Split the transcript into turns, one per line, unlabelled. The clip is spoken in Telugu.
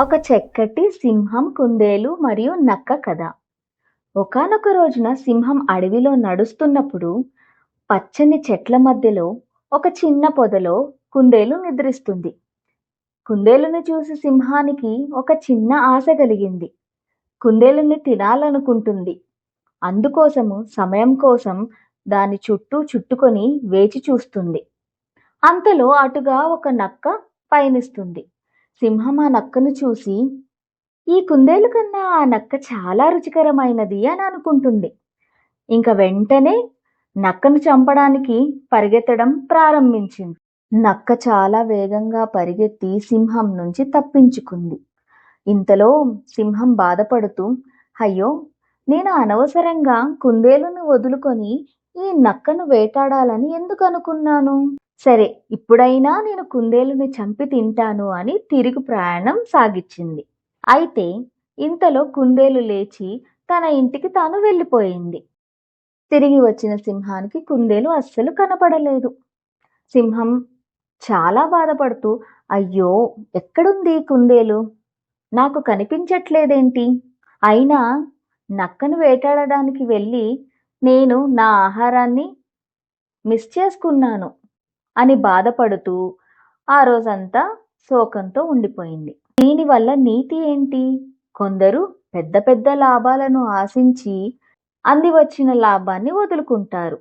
ఒక చక్కటి సింహం కుందేలు మరియు నక్క కథ. ఒకానొక రోజున సింహం అడవిలో నడుస్తున్నప్పుడు పచ్చని చెట్ల మధ్యలో ఒక చిన్న పొదలో కుందేలు నిద్రిస్తుంది. కుందేలుని చూసి సింహానికి ఒక చిన్న ఆశ కలిగింది. కుందేలుని తినాలనుకుంటుంది. అందుకోసము సమయం కోసం దాని చుట్టూ చుట్టుకొని వేచి చూస్తుంది. అంతలో అటుగా ఒక నక్క పయనిస్తుంది. సింహం ఆ నక్కను చూసి ఈ కుందేలు కన్నా ఆ నక్క చాలా రుచికరమైనది అని అనుకుంటుంది. ఇంకా వెంటనే నక్కను చంపడానికి పరిగెత్తడం ప్రారంభించింది. నక్క చాలా వేగంగా పరిగెత్తి సింహం నుంచి తప్పించుకుంది. ఇంతలో సింహం బాధపడుతూ అయ్యో నేను అనవసరంగా కుందేలును వదులుకొని ఈ నక్కను వేటాడాలని ఎందుకు అనుకున్నాను? సరే ఇప్పుడైనా నేను కుందేలుని చంపి తింటాను అని తిరుగు ప్రయాణం సాగించింది. అయితే ఇంతలో కుందేలు లేచి తన ఇంటికి తాను వెళ్ళిపోయింది. తిరిగి వచ్చిన సింహానికి కుందేలు అస్సలు కనపడలేదు. సింహం చాలా బాధపడుతూ అయ్యో ఎక్కడుంది కుందేలు? నాకు కనిపించట్లేదేంటి? అయినా నక్కను వేటాడడానికి వెళ్ళి నేను నా ఆహారాన్ని మిస్ చేసుకున్నాను. అని బాధపడుతూ ఆ రోజంతా శోకంతో ఉండిపోయింది. దీనివల్ల నీతి ఏంటి? కొందరు పెద్ద పెద్ద లాభాలను ఆశించి అంది వచ్చిన లాభాన్ని వదులుకుంటారు.